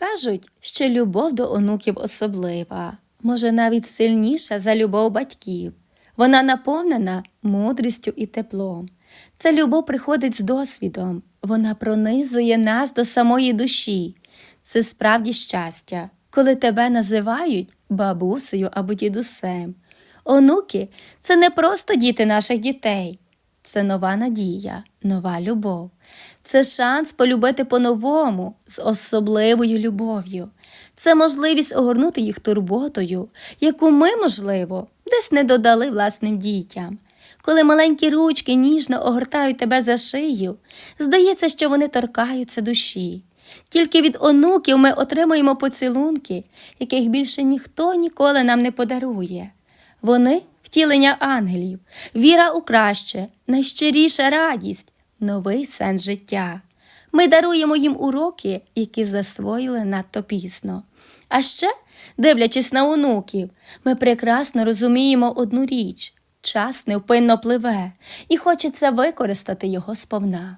Кажуть, що любов до онуків особлива, може навіть сильніша за любов батьків. Вона наповнена мудрістю і теплом. Ця любов приходить з досвідом, вона пронизує нас до самої душі. Це справді щастя, коли тебе називають бабусею або дідусем. Онуки це не просто діти наших дітей, це нова надія, нова любов. Це шанс полюбити по-новому з особливою любов'ю. Це можливість огорнути їх турботою, яку ми, можливо, десь не додали власним дітям. Коли маленькі ручки ніжно огортають тебе за шию, здається, що вони торкаються душі. Тільки від онуків ми отримуємо поцілунки, яких більше ніхто ніколи нам не подарує. Вони втілення ангелів, віра у краще, найщиріша радість, новий сенс життя. Ми даруємо їм уроки, які засвоїли надто пізно. А ще, дивлячись на онуків, ми прекрасно розуміємо одну річ час невпинно пливе, і хочеться використати його сповна.